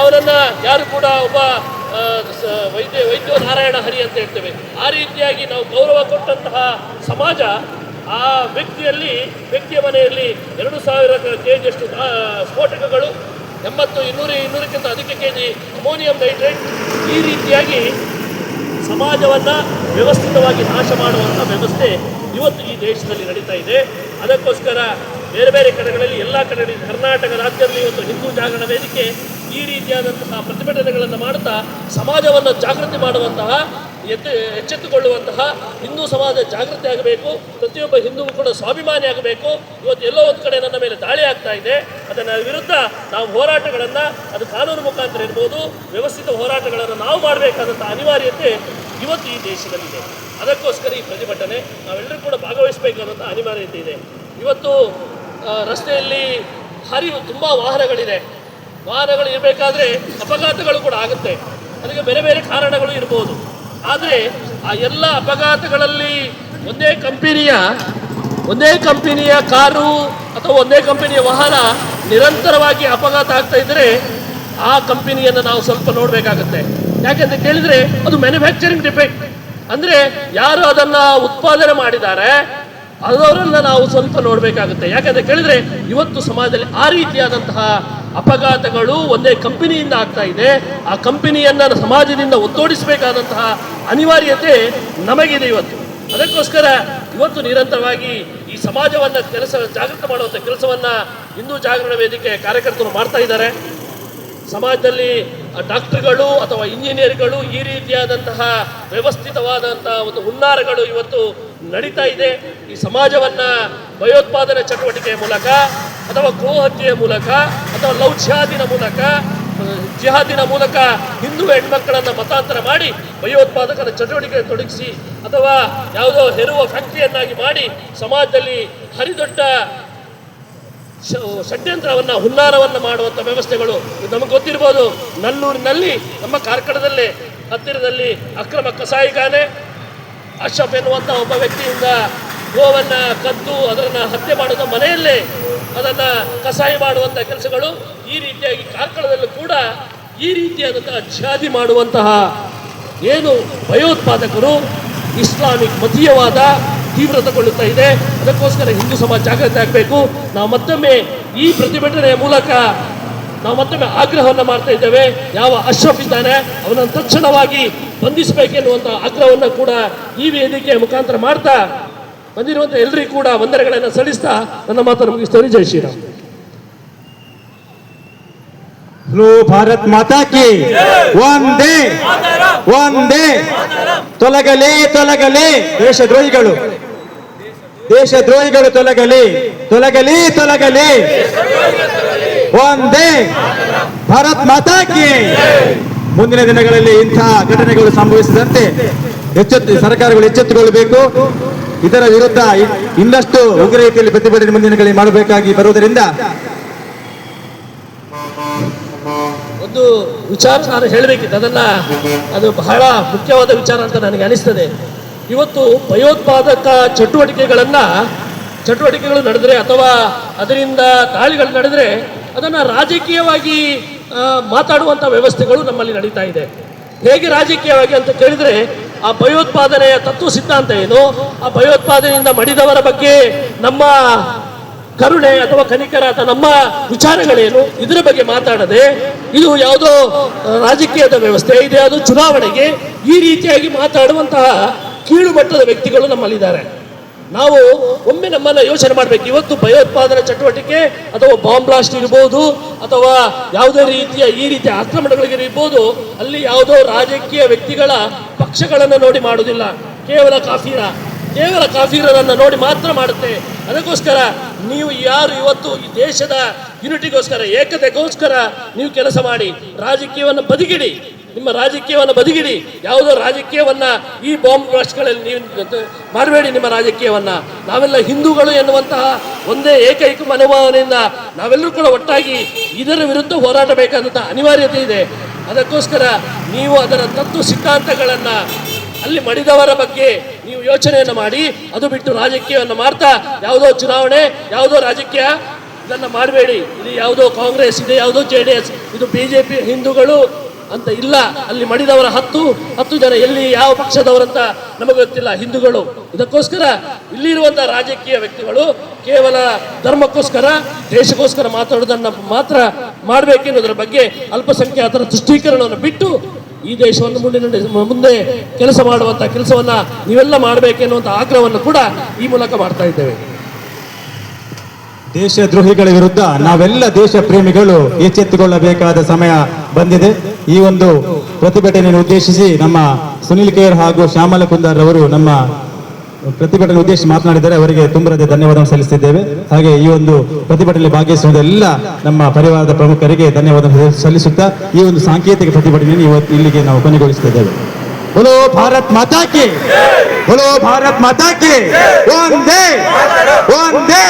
ಅವರನ್ನು ಯಾರು ಕೂಡ ಒಬ್ಬ ವೈದ್ಯ ವೈದ್ಯ ನಾರಾಯಣ ಹರಿ ಅಂತ ಹೇಳ್ತೇವೆ. ಆ ರೀತಿಯಾಗಿ ನಾವು ಗೌರವ ಕೊಟ್ಟಂತಹ ಸಮಾಜ ಆ ವ್ಯಕ್ತಿಯಲ್ಲಿ, ವ್ಯಕ್ತಿಯ ಮನೆಯಲ್ಲಿ ಎರಡು ಸಾವಿರ ಕೆ, ಜಿಯಷ್ಟು ಸ್ಫೋಟಕಗಳು ಎಂಬತ್ತು, ಇನ್ನೂರು, ಇನ್ನೂರಕ್ಕಿಂತ ಅಧಿಕ ಕೆ ಜಿ ಅಮೋನಿಯಂ ನೈಟ್ರೇಟ್ ಈ ರೀತಿಯಾಗಿ ಸಮಾಜವನ್ನು ವ್ಯವಸ್ಥಿತವಾಗಿ ನಾಶ ಮಾಡುವಂಥ ವ್ಯವಸ್ಥೆ ಇವತ್ತು ಈ ದೇಶದಲ್ಲಿ ನಡೀತಾ ಇದೆ. ಅದಕ್ಕೋಸ್ಕರ ಬೇರೆ ಬೇರೆ ಕಡೆಗಳಲ್ಲಿ ಎಲ್ಲ ಕಡೆಗಳಲ್ಲಿ ಕರ್ನಾಟಕ ರಾಜ್ಯದಲ್ಲಿ ಇವತ್ತು ಹಿಂದೂ ಜಾಗರಣ ವೇದಿಕೆ ಈ ರೀತಿಯಾದಂತಹ ಪ್ರತಿಭಟನೆಗಳನ್ನು ಮಾಡುತ್ತಾ ಸಮಾಜವನ್ನು ಜಾಗೃತಿ ಮಾಡುವಂತಹ ಎದ್ದು ಎಚ್ಚೆತ್ತುಕೊಳ್ಳುವಂತಹ ಹಿಂದೂ ಸಮಾಜ ಜಾಗೃತಿ ಆಗಬೇಕು, ಪ್ರತಿಯೊಬ್ಬ ಹಿಂದೂ ಕೂಡ ಸ್ವಾಭಿಮಾನಿ ಆಗಬೇಕು. ಇವತ್ತು ಎಲ್ಲೋ ಒಂದು ಕಡೆ ನನ್ನ ಮೇಲೆ ದಾಳಿ ಆಗ್ತಾ ಇದೆ. ಅದರ ವಿರುದ್ಧ ನಾವು ಹೋರಾಟಗಳನ್ನು, ಅದು ಕಾನೂನು ಮುಖಾಂತರ ಇರ್ಬೋದು, ವ್ಯವಸ್ಥಿತ ಹೋರಾಟಗಳನ್ನು ನಾವು ಮಾಡಬೇಕಾದಂಥ ಅನಿವಾರ್ಯತೆ ಇವತ್ತು ಈ ದೇಶದಲ್ಲಿದೆ. ಅದಕ್ಕೋಸ್ಕರ ಈ ಪ್ರತಿಭಟನೆ ನಾವೆಲ್ಲರೂ ಕೂಡ ಭಾಗವಹಿಸಬೇಕಾದಂಥ ಅನಿವಾರ್ಯತೆ ಇದೆ. ಇವತ್ತು ರಸ್ತೆಯಲ್ಲಿ ಹರಿವು ತುಂಬ ವಾಹನಗಳಿದೆ. ವಾಹನಗಳು ಇರಬೇಕಾದ್ರೆ ಅಪಘಾತಗಳು ಕೂಡ ಆಗುತ್ತೆ. ಅದಕ್ಕೆ ಬೇರೆ ಬೇರೆ ಕಾರಣಗಳು ಇರ್ಬೋದು. ಆದರೆ ಆ ಎಲ್ಲ ಅಪಘಾತಗಳಲ್ಲಿ ಒಂದೇ ಕಂಪನಿಯ ಒಂದೇ ಕಂಪನಿಯ ಕಾರು ಅಥವಾ ಒಂದೇ ಕಂಪನಿಯ ವಾಹನ ನಿರಂತರವಾಗಿ ಅಪಘಾತ ಆಗ್ತಾ ಇದ್ದರೆ ಆ ಕಂಪನಿಯನ್ನು ನಾವು ಸ್ವಲ್ಪ ನೋಡಬೇಕಾಗತ್ತೆ. ಯಾಕೆಂತ ಕೇಳಿದರೆ ಅದು ಮ್ಯಾನುಫ್ಯಾಕ್ಚರಿಂಗ್ ಡಿಫೆಕ್ಟ್ ಅಂದರೆ ಯಾರು ಅದನ್ನು ಉತ್ಪಾದನೆ ಮಾಡಿದ್ದಾರೆ ಅದರಲ್ಲ ನಾವು ಸ್ವಲ್ಪ ನೋಡಬೇಕಾಗುತ್ತೆ. ಯಾಕಂತ ಕೇಳಿದರೆ ಇವತ್ತು ಸಮಾಜದಲ್ಲಿ ಆ ರೀತಿಯಾದಂತಹ ಅಪಘಾತಗಳು ಒಂದೇ ಕಂಪನಿಯಿಂದ ಆಗ್ತಾ ಇದೆ. ಆ ಕಂಪನಿಯನ್ನ ಸಮಾಜದಿಂದ ಒತ್ತೋಡಿಸಬೇಕಾದಂತಹ ಅನಿವಾರ್ಯತೆ ನಮಗಿದೆ ಇವತ್ತು. ಅದಕ್ಕೋಸ್ಕರ ಇವತ್ತು ನಿರಂತರವಾಗಿ ಈ ಸಮಾಜವನ್ನ ಕೆಲಸ ಜಾಗೃತ ಮಾಡುವಂಥ ಕೆಲಸವನ್ನ ಹಿಂದೂ ಜಾಗರಣ ವೇದಿಕೆ ಕಾರ್ಯಕರ್ತರು ಮಾಡ್ತಾ ಇದ್ದಾರೆ. ಸಮಾಜದಲ್ಲಿ ಡಾಕ್ಟರ್ಗಳು ಅಥವಾ ಇಂಜಿನಿಯರ್ಗಳು ಈ ರೀತಿಯಾದಂತಹ ವ್ಯವಸ್ಥಿತವಾದಂತಹ ಒಂದು ಹುನ್ನಾರಗಳು ಇವತ್ತು ನಡೀತಾ ಇದೆ. ಈ ಸಮಾಜವನ್ನ ಭಯೋತ್ಪಾದನೆ ಚಟುವಟಿಕೆಯ ಮೂಲಕ ಅಥವಾ ಗೋಹತ್ಯೆಯ ಮೂಲಕ ಅಥವಾ ಲವ್ ಜಿಹಾದಿನ ಮೂಲಕ ಜಿಹಾದಿನ ಮೂಲಕ ಹಿಂದೂ ಹೆಣ್ಮಕ್ಕಳನ್ನು ಮತಾಂತರ ಮಾಡಿ ಭಯೋತ್ಪಾದಕರ ಚಟುವಟಿಕೆ ತೊಡಗಿಸಿ ಅಥವಾ ಯಾವುದೋ ಹೆರುವ ಫ್ಯಾಕ್ಟ್ರಿಯನ್ನಾಗಿ ಮಾಡಿ ಸಮಾಜದಲ್ಲಿ ಹರಿದೊಡ್ಡ ಷಡ್ಯಂತ್ರವನ್ನು, ಹುನ್ನಾರವನ್ನು ಮಾಡುವಂಥ ವ್ಯವಸ್ಥೆಗಳು ನಮಗೆ ಗೊತ್ತಿರ್ಬೋದು. ನಲ್ಲೂರಿನಲ್ಲಿ ನಮ್ಮ ಕಾರ್ಕಳದಲ್ಲೇ ಹತ್ತಿರದಲ್ಲಿ ಅಕ್ರಮ ಕಸಾಯಿಖಾನೆ ಅಶ್ರಫ್ ಎನ್ನುವಂಥ ಒಬ್ಬ ವ್ಯಕ್ತಿಯಿಂದ ಗೋವನ್ನ ಕದ್ದು ಅದನ್ನು ಹತ್ಯೆ ಮಾಡುವ ಮನೆಯಲ್ಲೇ ಅದನ್ನ ಕಸಾಯಿ ಮಾಡುವಂಥ ಕೆಲಸಗಳು ಈ ರೀತಿಯಾಗಿ ಕಾರ್ಕಳದಲ್ಲೂ ಕೂಡ ಈ ರೀತಿಯಾದಂತಹ ಜಿಹಾದಿ ಮಾಡುವಂತಹ ಏನು ಭಯೋತ್ಪಾದಕರು ಇಸ್ಲಾಮಿಕ್ ಮತೀಯವಾದ ತೀವ್ರತೆಗೊಳ್ಳುತ್ತಾ ಇದೆ. ಅದಕ್ಕೋಸ್ಕರ ಹಿಂದೂ ಸಮಾಜ ಜಾಗೃತಿ ಆಗಬೇಕು. ನಾವು ಮತ್ತೊಮ್ಮೆ ಈ ಪ್ರತಿಭಟನೆಯ ಮೂಲಕ ನಾವು ಮತ್ತೊಮ್ಮೆ ಆಗ್ರಹವನ್ನು ಮಾಡ್ತಾ ಇದ್ದೇವೆ. ಯಾವ ಅಶ್ರಫ್ ಇದ್ದಾನೆ, ಅವನನ್ನು ತಕ್ಷಣವಾಗಿ ಬಂಧಿಸಬೇಕೆನ್ನುವಂಥ ಆಗ್ರಹವನ್ನು ಕೂಡ ಈ ವೇದಿಕೆ ಮುಖಾಂತರ ಮಾಡ್ತಾ ಬಂದಿರುವಂಥ ಎಲ್ಲರಿಗೂ ಕೂಡ ವಂದನೆಗಳನ್ನು ಸಲ್ಲಿಸ್ತಾ ನನ್ನ ಮಾತನ್ನು ಮುಗಿಸ್ತೇನೆ ಜೈ ಶ್ರೀರಾಮ್. ಹಲೋ ಭಾರತ್ ಮಾತಾ ಕಿ ಒಂದೇ ಒಂದೇ ತೊಲಗಲಿ ತೊಲಗಲಿ. ದೇಶದ್ರೋಹಿಗಳು. ದೇಶದ್ರೋಹಿಗಳು ತೊಲಗಲಿ. ತೊಲಗಲಿ ತೊಲಗಲಿ. ಒಂದೇ ಭಾರತ್ ಮಾತಾ ಕಿ. ಮುಂದಿನ ದಿನಗಳಲ್ಲಿ ಇಂತಹ ಘಟನೆಗಳು ಸಂಭವಿಸದಂತೆ ಎಚ್ಚೆತ್ತು ಸರ್ಕಾರಗಳು ಎಚ್ಚೆತ್ತುಕೊಳ್ಳಬೇಕು ಇದರ ವಿರುದ್ಧ ಇನ್ನಷ್ಟು ಉಗ್ರ ರೀತಿಯಲ್ಲಿ ಪ್ರತಿಭಟನೆ ಮುಂದಿನ ದಿನಗಳಲ್ಲಿ ಮಾಡಬೇಕಾಗಿ ಬರುವುದರಿಂದ ಒಂದು ವಿಚಾರ ನಾನು ಹೇಳಬೇಕಿತ್ತು. ಅದನ್ನ ಅದು ಬಹಳ ಮುಖ್ಯವಾದ ವಿಚಾರ ಅಂತ ನನಗೆ ಅನಿಸ್ತದೆ. ಇವತ್ತು ಭಯೋತ್ಪಾದಕ ಚಟುವಟಿಕೆಗಳನ್ನ, ಚಟುವಟಿಕೆಗಳು ನಡೆದರೆ ಅಥವಾ ಅದರಿಂದ ದಾಳಿಗಳು ನಡೆದರೆ ಅದನ್ನ ರಾಜಕೀಯವಾಗಿ ಮಾತಾಡುವಂಥ ವ್ಯವಸ್ಥೆಗಳು ನಮ್ಮಲ್ಲಿ ನಡೀತಾ ಇದೆ. ಹೇಗೆ ರಾಜಕೀಯವಾಗಿ ಅಂತ ಕೇಳಿದರೆ, ಆ ಭಯೋತ್ಪಾದನೆಯ ತತ್ವ ಸಿದ್ಧಾಂತ ಏನು? ಆ ಭಯೋತ್ಪಾದನೆಯಿಂದ ಮಡಿದವರ ಬಗ್ಗೆ ನಮ್ಮ ಕರುಣೆ ಅಥವಾ ಕನಿಕರ ಅಥವಾ ನಮ್ಮ ವಿಚಾರಗಳೇನು? ಇದರ ಬಗ್ಗೆ ಮಾತಾಡದೆ, ಇದು ಯಾವುದೋ ರಾಜಕೀಯದ ವ್ಯವಸ್ಥೆ ಇದು ಯಾವುದೋ ಚುನಾವಣೆಗೆ ಈ ರೀತಿಯಾಗಿ ಮಾತಾಡುವಂತಹ ಕೀಳು ಮಟ್ಟದ ವ್ಯಕ್ತಿಗಳು ನಮ್ಮಲ್ಲಿದ್ದಾರೆ. ನಾವು ಒಮ್ಮೆ ನಮ್ಮನ್ನ ಯೋಚನೆ ಮಾಡಬೇಕು. ಇವತ್ತು ಭಯೋತ್ಪಾದನಾ ಚಟುವಟಿಕೆ ಅಥವಾ ಬಾಂಬ್ ಬ್ಲಾಸ್ಟ್ ಇರ್ಬೋದು ಅಥವಾ ಯಾವುದೇ ರೀತಿಯ ಈ ರೀತಿಯ ಆಕ್ರಮಣಗಳಿಗಿರ್ಬೋದು ಅಲ್ಲಿ ಯಾವುದೋ ರಾಜಕೀಯ ವ್ಯಕ್ತಿಗಳ ಪಕ್ಷಗಳನ್ನು ನೋಡಿ ಮಾಡುವುದಿಲ್ಲ. ಕೇವಲ ಕಾಫೀರ. ಕೇವಲ ಕಾಫೀರರನ್ನು ನೋಡಿ ಮಾತ್ರ ಮಾಡುತ್ತೆ. ಅದಕ್ಕೋಸ್ಕರ ನೀವು ಯಾರು ಇವತ್ತು ಈ ದೇಶದ ಯುನಿಟಿಗೋಸ್ಕರ ಏಕತೆಗೋಸ್ಕರ ನೀವು ಕೆಲಸ ಮಾಡಿ, ರಾಜಕೀಯವನ್ನು ಬದಿಗಿಡಿ. ನಿಮ್ಮ ರಾಜಕೀಯವನ್ನು ಬದಿಗಿಡಿ. ಯಾವುದೋ ರಾಜಕೀಯವನ್ನು ಈ ಬಾಂಬ್ ಬ್ಲಾಸ್ಟ್ಗಳಲ್ಲಿ ನೀವು ಮಾಡಬೇಡಿ ನಿಮ್ಮ ರಾಜಕೀಯವನ್ನು. ನಾವೆಲ್ಲ ಹಿಂದೂಗಳು ಎನ್ನುವಂತಹ ಒಂದೇ ಏಕೈಕ ಮನೋಭಾವನೆಯಿಂದ ನಾವೆಲ್ಲರೂ ಕೂಡ ಒಟ್ಟಾಗಿ ಇದರ ವಿರುದ್ಧ ಹೋರಾಟ ಬೇಕಾದಂಥ ಅನಿವಾರ್ಯತೆ ಇದೆ. ಅದಕ್ಕೋಸ್ಕರ ನೀವು ಅದರ ತತ್ವ ಸಿದ್ಧಾಂತಗಳನ್ನು ಅಲ್ಲಿ ಮಡಿದವರ ಬಗ್ಗೆ ನೀವು ಯೋಚನೆಯನ್ನು ಮಾಡಿ, ಅದು ಬಿಟ್ಟು ರಾಜಕೀಯವನ್ನು ಮಾಡ್ತಾ, ಯಾವುದೋ ಚುನಾವಣೆ, ಯಾವುದೋ ರಾಜಕೀಯ ಇದನ್ನು ಮಾಡಬೇಡಿ. ಇದು ಯಾವುದೋ ಕಾಂಗ್ರೆಸ್ ಇದೆ, ಯಾವುದೋ ಜೆ ಡಿ ಎಸ್, ಇದು ಬಿ ಜೆ ಪಿ ಹಿಂದೂಗಳು ಅಂತ ಇಲ್ಲ. ಅಲ್ಲಿ ಮಡಿದವರ ಹತ್ತು ಹತ್ತು ಜನ ಎಲ್ಲಿ ಯಾವ ಪಕ್ಷದವರಂತ ನಮಗೆ ಗೊತ್ತಿಲ್ಲ. ಹಿಂದೂಗಳು. ಇದಕ್ಕೋಸ್ಕರ ಇಲ್ಲಿರುವಂಥ ರಾಜಕೀಯ ವ್ಯಕ್ತಿಗಳು ಕೇವಲ ಧರ್ಮಕ್ಕೋಸ್ಕರ, ದೇಶಕ್ಕೋಸ್ಕರ ಮಾತಾಡೋದನ್ನು ಮಾತ್ರ ಮಾಡಬೇಕೆನ್ನುವುದರ ಬಗ್ಗೆ ಅಲ್ಪಸಂಖ್ಯಾತರ ತುಷ್ಟೀಕರಣವನ್ನು ಬಿಟ್ಟು ಈ ದೇಶವನ್ನು ಮುಂದೆ ಮುಂದೆ ಕೆಲಸ ಮಾಡುವಂತಹ ಕೆಲಸವನ್ನ ನೀವೆಲ್ಲ ಮಾಡಬೇಕೆನ್ನುವಂಥ ಆಗ್ರಹವನ್ನು ಕೂಡ ಈ ಮೂಲಕ ಮಾಡ್ತಾ ಇದ್ದೇವೆ. ದೇಶದ್ರೋಹಿಗಳ ವಿರುದ್ಧ ನಾವೆಲ್ಲ ದೇಶ ಪ್ರೇಮಿಗಳು ಎಚ್ಚೆತ್ತುಕೊಳ್ಳಬೇಕಾದ ಸಮಯ ಬಂದಿದೆ ಈ ಒಂದು ಪ್ರತಿಭಟನೆಯನ್ನು ಉದ್ದೇಶಿಸಿ ನಮ್ಮ ಸುನಿಲ್ ಕೇರ್ ಹಾಗೂ ಶ್ಯಾಮಲ ಕುಂದಾರ್ ಅವರು ನಮ್ಮ ಪ್ರತಿಭಟನೆ ಉದ್ದೇಶಿಸಿ ಮಾತನಾಡಿದ್ದಾರೆ ಅವರಿಗೆ ತುಂಬರದ ಧನ್ಯವಾದ ಸಲ್ಲಿಸುತ್ತಿದ್ದೇವೆ ಹಾಗೆ ಈ ಒಂದು ಪ್ರತಿಭಟನೆಯಲ್ಲಿ ಭಾಗವಹಿಸುವ ಎಲ್ಲ ನಮ್ಮ ಪರಿವಾರದ ಪ್ರಮುಖರಿಗೆ ಧನ್ಯವಾದ ಸಲ್ಲಿಸುತ್ತಾ ಈ ಒಂದು ಸಾಂಕೇತಿಕ ಪ್ರತಿಭಟನೆಯನ್ನು ಇವತ್ತು ಇಲ್ಲಿಗೆ ನಾವು ಕೊನೆಗೊಳಿಸುತ್ತಿದ್ದೇವೆ बोलो भारत माता की बोलो भारत माता की वंदे वंदे